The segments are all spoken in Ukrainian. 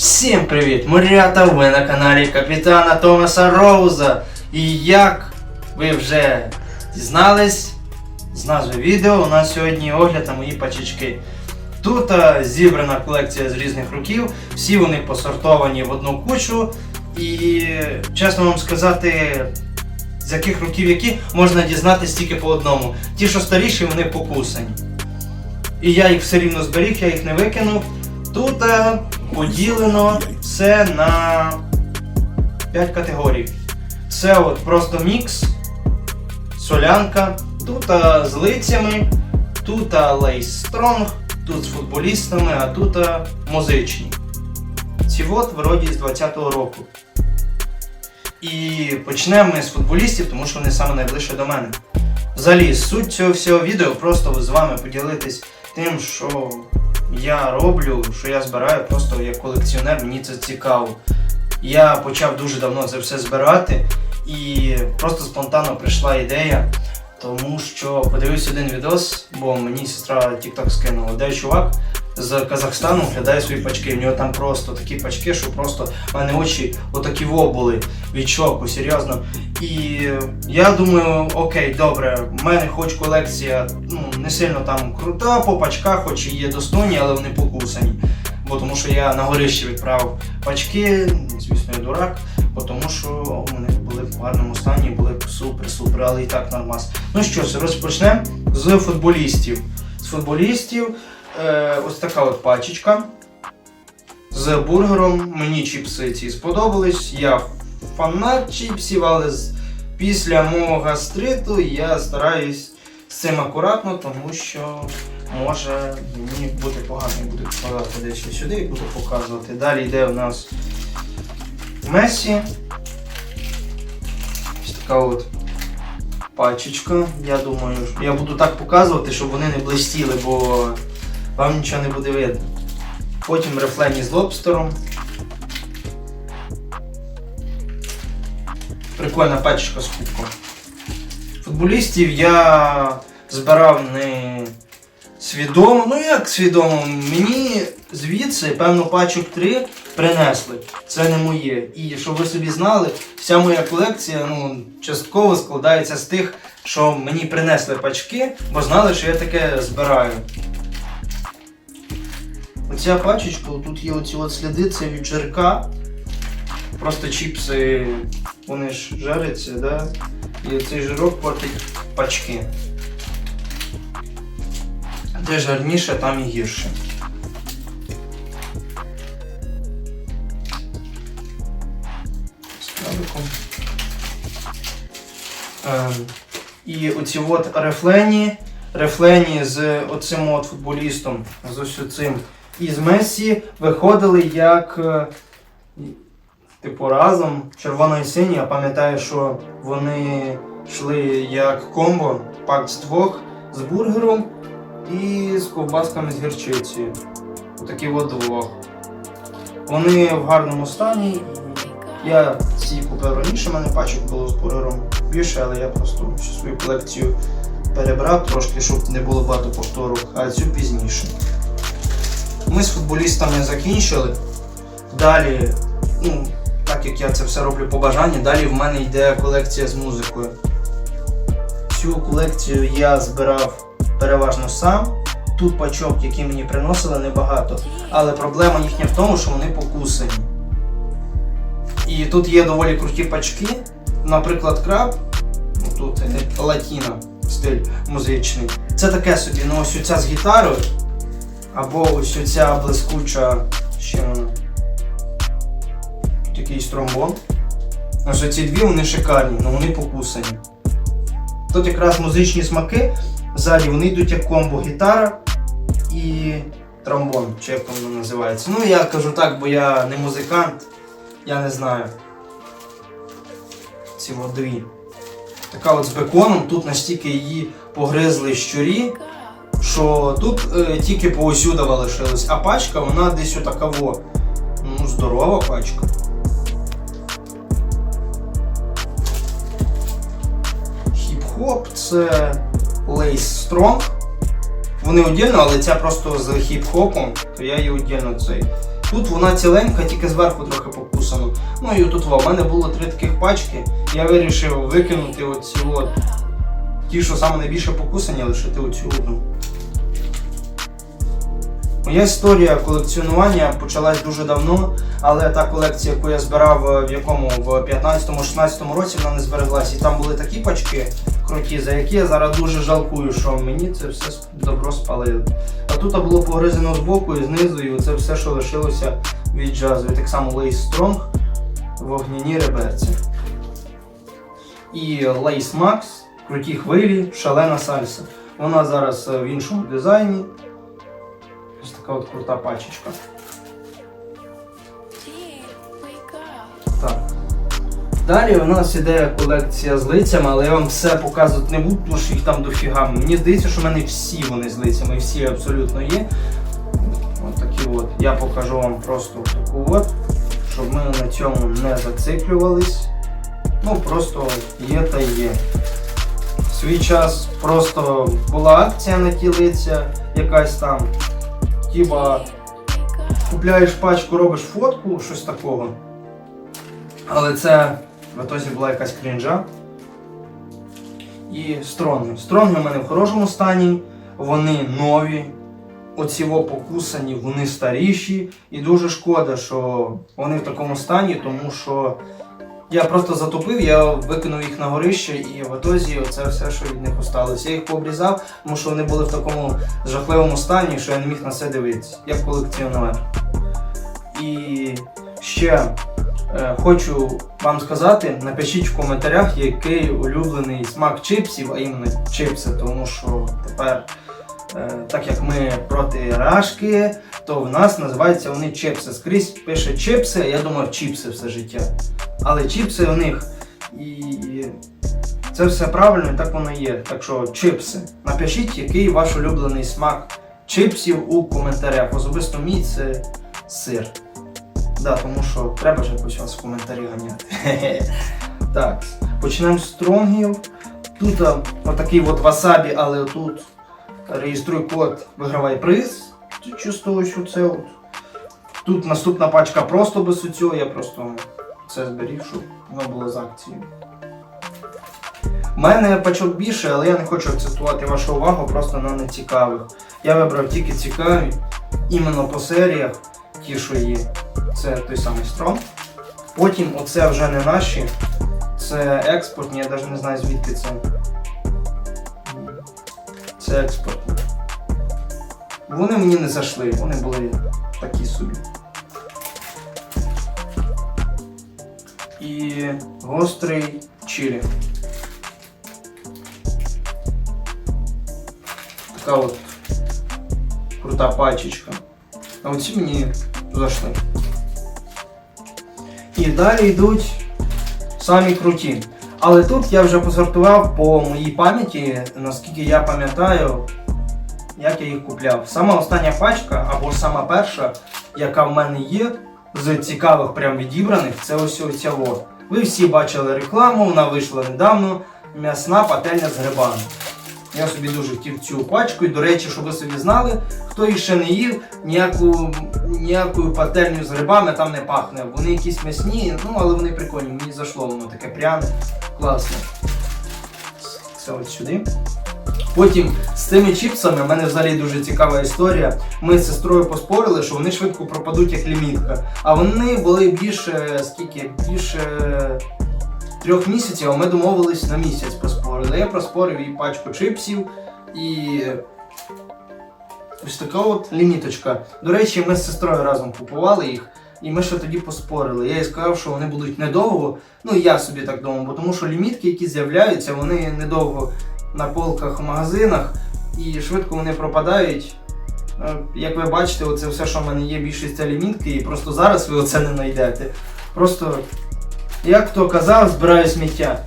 Всім привіт! Морята, ви на каналі Капітана Томаса Роуза. І як ви вже дізнались з назви відео, у нас сьогодні огляд на мої пачечки. Тут е, зібрана колекція з різних років, всі вони посортовані в одну кучу. І чесно вам сказати, з яких років які можна дізнатися тільки по одному. Ті, що старіші, вони покусані. І я їх все рівно зберіг, я їх не викинув. Тут е, поділено все на 5 категорій. Це от просто мікс, солянка, тут е, з лицями, тут е, лейс стронг, тут з футболістами, а тут музичні. Ці от вроді з 20-го року. І почнемо ми з футболістів, тому що вони саме найближче до мене. Взагалі, суть цього всього відео просто з вами поділитись тим, що я роблю, що я збираю, просто як колекціонер, мені це цікаво. Я почав дуже давно це все збирати, і просто спонтанно прийшла ідея, тому що подивився один відос, бо мені сестра TikTok скинула, де чувак з Казахстану глядає свої пачки. В нього там просто такі пачки, що просто в мене очі отакі во були від шоку, серйозно. І я думаю, окей, добре, в мене хоч колекція ну, не сильно там крута по пачках, хоч і є достойні, але вони покусані. Бо тому що я на горище відправив пачки, звісно, я дурак, бо тому що вони були в гарному стані, були супер-супер, але і так нормас. Ну що ж, розпочнемо з футболістів. З футболістів е, ось така от пачечка з бургером. Мені чіпси ці сподобались. Я фанат чіпсів, але після мого гастриту я стараюсь з цим акуратно, тому що може мені бути погано, я буду вкладати дещо сюди і буду показувати. Далі йде у нас Месі. Ось така от пачечка. Я думаю, я буду так показувати, щоб вони не блистіли, бо вам нічого не буде видно. Потім рефлені з лобстером. Прикольна пачечка з кубком. Футболістів я збирав не свідомо. Ну як свідомо? Мені звідси певно пачок 3 принесли. Це не моє. І щоб ви собі знали, вся моя колекція ну, частково складається з тих, що мені принесли пачки, бо знали, що я таке збираю. Оця пачечка, тут є оці от сліди, це від. Просто чіпси, вони ж жаряться, да? І цей жирок портить пачки. Де жарніше, там і гірше. Ем, і оці от рефлені, рефлені з оцим от футболістом, з ось цим і з Месі виходили як е, типу разом червоно і сині. Я пам'ятаю, що вони йшли як комбо, пак з двох з бургером і з ковбасками з гірчицею. Отакі от двох. Вони в гарному стані. Я ці купив раніше, мене пачок було з бургером більше, але я просто свою колекцію перебрав трошки, щоб не було багато повтору, а цю пізніше. Ми з футболістами закінчили. Далі, ну, так як я це все роблю по бажанню, далі в мене йде колекція з музикою. Цю колекцію я збирав переважно сам. Тут пачок, які мені приносили, небагато. Але проблема їхня в тому, що вони покусані. І тут є доволі круті пачки. Наприклад, краб, ну тут е, латіно стиль музичний. Це таке собі, ну ось оця з гітарою, або ось оця блискуча, ще вона. Тут якийсь тромбон. Ось оці дві вони шикарні, але вони покусані. Тут якраз музичні смаки, ззаді вони йдуть як комбо гітара і тромбон, чи як воно називається. Ну я кажу так, бо я не музикант, я не знаю. Ці дві. Така от з беконом, тут настільки її погризли щурі, що тут е, тільки поосюдова лишилась, а пачка вона десь отака во. Ну, здорова пачка. Хіп-хоп це Lace Strong. Вони віддільно, але ця просто з хіп-хопом, то я її віддільно цей Тут вона ціленька, тільки зверху трохи покусано. Ну і тут в мене було три таких пачки. Я вирішив викинути оці от. Ті, що саме найбільше покусані, лишити оцю одну. Моя історія колекціонування почалась дуже давно, але та колекція, яку я збирав е, в якому в 15-16 році, вона не збереглась. І там були такі пачки круті, за які я зараз дуже жалкую, що мені це все добро спалили. А тут було погризено з боку і знизу, і це все, що лишилося від джазу. Так само Lace Strong, вогняні реберці. І Lace Max, круті хвилі, шалена сальса. Вона зараз е, в іншому дизайні. Ось така от крута пачечка. Так. Далі у нас іде колекція з лицями, але я вам все показувати не буду, тому що їх там дофіга. Мені здається, що в мене всі вони з лицями, всі абсолютно є. От такі от. Я покажу вам просто таку от, щоб ми на цьому не зациклювались. Ну, просто є та є. Свій час просто була акція на ті лиця, якась там. Тіба купляєш пачку, робиш фотку, щось такого. Але це в ітозі була якась крінжа. І стронги. Стронги в мене в хорошому стані, вони нові. Оці во покусані, вони старіші. І дуже шкода, що вони в такому стані, тому що я просто затопив, я викинув їх на горище, і в ітозі це все, що від них осталось. Я їх пообрізав, тому що вони були в такому жахливому стані, що я не міг на це дивитися, як колекціонер. І ще е, хочу вам сказати, напишіть в коментарях, який улюблений смак чипсів, а іменно чипси, тому що тепер, е, так як ми проти рашки, то в нас називаються вони чипси. Скрізь пише чипси, а я думав чіпси все життя. Але чіпси у них і це все правильно, і так воно є. Так що чипси. Напишіть, який ваш улюблений смак чипсів у коментарях. Особисто мій це сир. Да, тому що треба ж якось вас в коментарі ганяти. Так, почнемо з стронгів. Тут отакий от васабі, але тут реєструй код, вигравай приз. Чисто ось оце от. Тут наступна пачка просто без цього, я просто це зберіг, щоб воно було з акцією. У мене пачок більше, але я не хочу акцентувати вашу увагу просто на нецікавих. Я вибрав тільки цікаві, іменно по серіях, ті, що є. Це той самий Strong. Потім оце вже не наші, це експортні, я навіть не знаю звідки це. Це експортні. Вони мені не зайшли, вони були такі собі. І гострий чилі. Така от крута пачечка. А оці мені зайшли. І далі йдуть самі круті. Але тут я вже посортував по моїй пам'яті, наскільки я пам'ятаю, як я їх купляв. Сама остання пачка, або сама перша, яка в мене є, з цікавих прям відібраних, це ось оця от. Ви всі бачили рекламу, вона вийшла недавно. М'ясна пательня з грибами. Я собі дуже хотів цю пачку, і до речі, щоб ви собі знали, хто їх ще не їв, ніяку, ніякою пательню з грибами там не пахне. Вони якісь м'ясні, ну але вони прикольні, мені зайшло, воно таке пряне, класне. Це от сюди. Потім з цими чіпсами в мене взагалі дуже цікава історія. Ми з сестрою поспорили, що вони швидко пропадуть як лімітка. А вони були більше скільки? Більше трьох місяців, а ми домовились на місяць поспорили. Я проспорив їй пачку чипсів і. Ось така от ліміточка. До речі, ми з сестрою разом купували їх, і ми ще тоді поспорили. Я їй сказав, що вони будуть недовго. Ну я собі так думав, бо тому що лімітки, які з'являються, вони недовго на полках в магазинах і швидко вони пропадають. Е, Як ви бачите, оце все, що в мене є, більшість це лімітки, і просто зараз ви оце не знайдете. Просто, як хто казав, збираю сміття.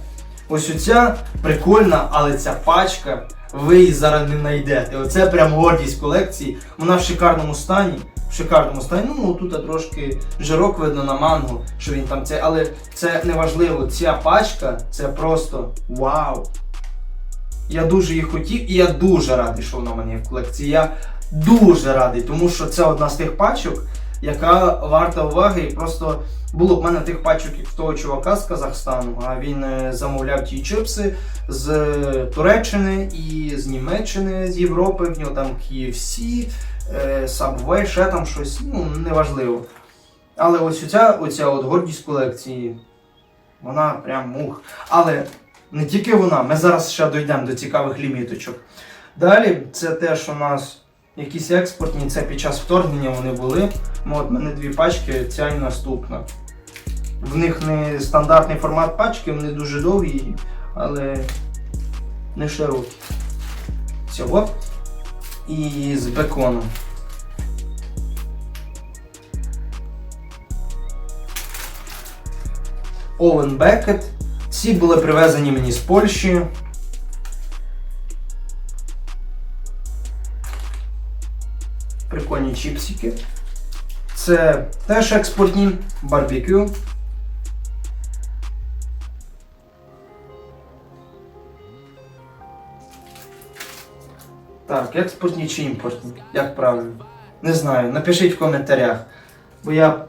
Ось оця прикольна, але ця пачка, ви її зараз не знайдете. Оце прям гордість колекції. Вона в шикарному стані. В шикарному стані. Ну тут трошки жирок видно на манго, що він там це, але це не важливо. Ця пачка це просто вау. Я дуже її хотів, і я дуже радий, що вона в мене в колекції. Я дуже радий, тому що це одна з тих пачок, яка варта уваги. І просто було в мене тих пачок, як того чувака з Казахстану, а він е, замовляв ті чипси з Туреччини і з Німеччини, з Європи, в нього там KFC, е, Subway, ще там щось, ну, неважливо. Але ось оця, оця от гордість колекції, вона прям мух. Але не тільки вона, ми зараз ще дійдемо до цікавих ліміточок. Далі це теж у нас якісь експортні, це під час вторгнення вони були. Ну, от мене дві пачки, ця і наступна. В них не стандартний формат пачки, вони дуже довгі, але не широкі. Цього. І з беконом. Овен Бекет. Ці були привезені мені з Польщі. Прикольні чіпсики. Це теж експортні барбекю. Так, експортні чи імпортні? Як правильно? Не знаю. Напишіть в коментарях. Бо я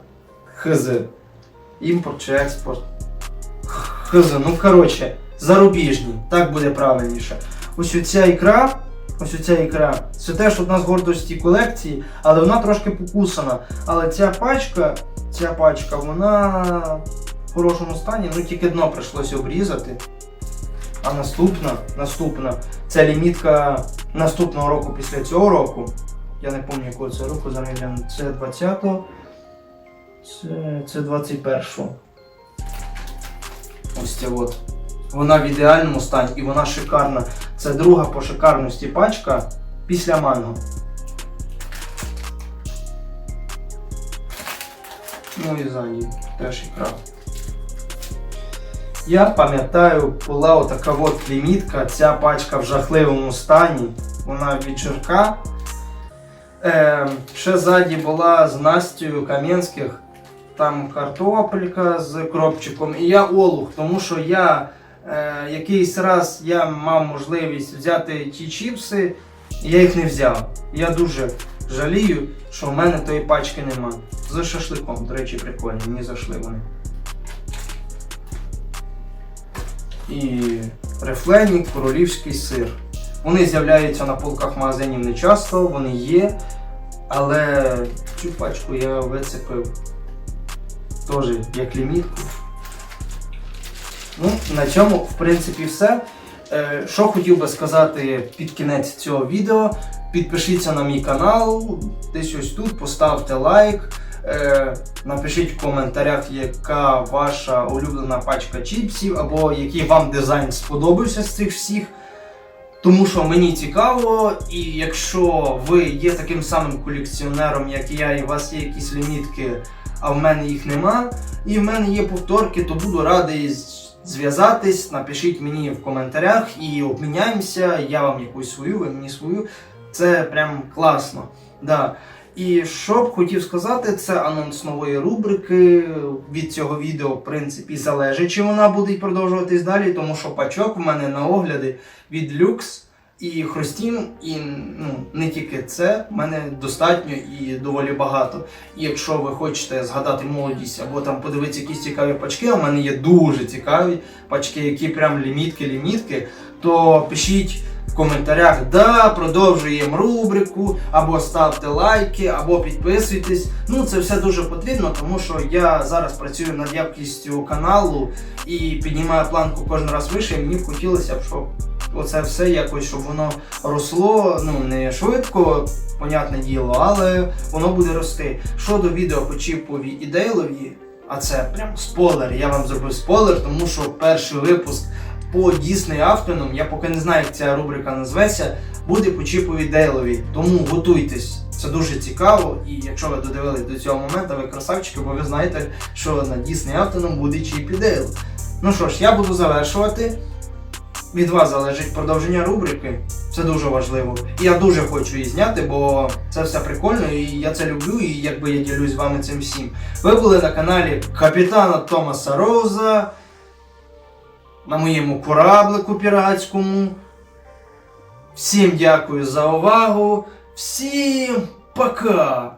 хз. Імпорт чи експорт. Хз, ну коротше, зарубіжні, так буде правильніше. Ось оця ікра, ось оця ікра, це теж одна з гордості колекції, але вона трошки покусана. Але ця пачка, ця пачка, вона в хорошому стані, ну тільки дно прийшлося обрізати. А наступна, наступна, це лімітка наступного року після цього року. Я не пам'ятаю якого це року, зараз гляну. Це 20-го. Це, це 21-го. Ось от. Вона в ідеальному стані і вона шикарна. Це друга по шикарності пачка після манго. Ну і ззаді теж ікра. Я пам'ятаю, була отака от лімітка, ця пачка в жахливому стані. Вона від. Е, ще ззаді була з Настю Кам'янських. Там картопелька з кропчиком. І я олух, тому що я е, якийсь раз я мав можливість взяти ті чіпси, і я їх не взяв. Я дуже жалію, що в мене тої пачки нема. З шашликом, до речі, прикольно, мені зайшли вони. І рефлені, королівський сир. Вони з'являються на полках магазинів не часто, вони є. Але цю пачку я вицепив теж як лімітку. Ну, на цьому, в принципі, все. Е, Що хотів би сказати під кінець цього відео. Підпишіться на мій канал, десь ось тут, поставте лайк. Е, Напишіть в коментарях, яка ваша улюблена пачка чіпсів, або який вам дизайн сподобався з цих всіх. Тому що мені цікаво, і якщо ви є таким самим колекціонером, як і я, і у вас є якісь лімітки, а в мене їх нема, і в мене є повторки, то буду радий зв'язатись. Напишіть мені в коментарях і обміняємося. Я вам якусь свою, ви мені свою. Це прям класно. Да. І що б хотів сказати, це анонс нової рубрики. Від цього відео, в принципі, залежить, чи вона буде продовжуватись далі, тому що пачок в мене на огляди від Lux і Хрустім, і ну, не тільки це, в мене достатньо і доволі багато. І якщо ви хочете згадати молодість або там подивитися якісь цікаві пачки, в мене є дуже цікаві пачки, які прям лімітки-лімітки, то пишіть в коментарях, да, продовжуємо рубрику, або ставте лайки, або підписуйтесь. Ну, це все дуже потрібно, тому що я зараз працюю над якістю каналу і піднімаю планку кожен раз вище. І мені б хотілося б, щоб оце все якось, щоб воно росло, ну не швидко, понятне діло, але воно буде рости. Щодо відео по Чіпові і Дейлові, а це прям спойлер. Я вам зробив спойлер, тому що перший випуск по Дісней Автоном, я поки не знаю, як ця рубрика назветься, буде по Чіпові Дейлові. Тому готуйтесь. Це дуже цікаво, і якщо ви додивились до цього моменту, ви красавчики, бо ви знаєте, що на Дісней Автоном буде Чіп і Дейл. Ну що ж, я буду завершувати. Від вас залежить продовження рубрики. Це дуже важливо. І я дуже хочу її зняти, бо це все прикольно, і я це люблю, і якби я ділюсь з вами цим всім. Ви були на каналі Капітана Томаса Роуза, на моєму кораблику піратському. Всім дякую за увагу. Всім пока!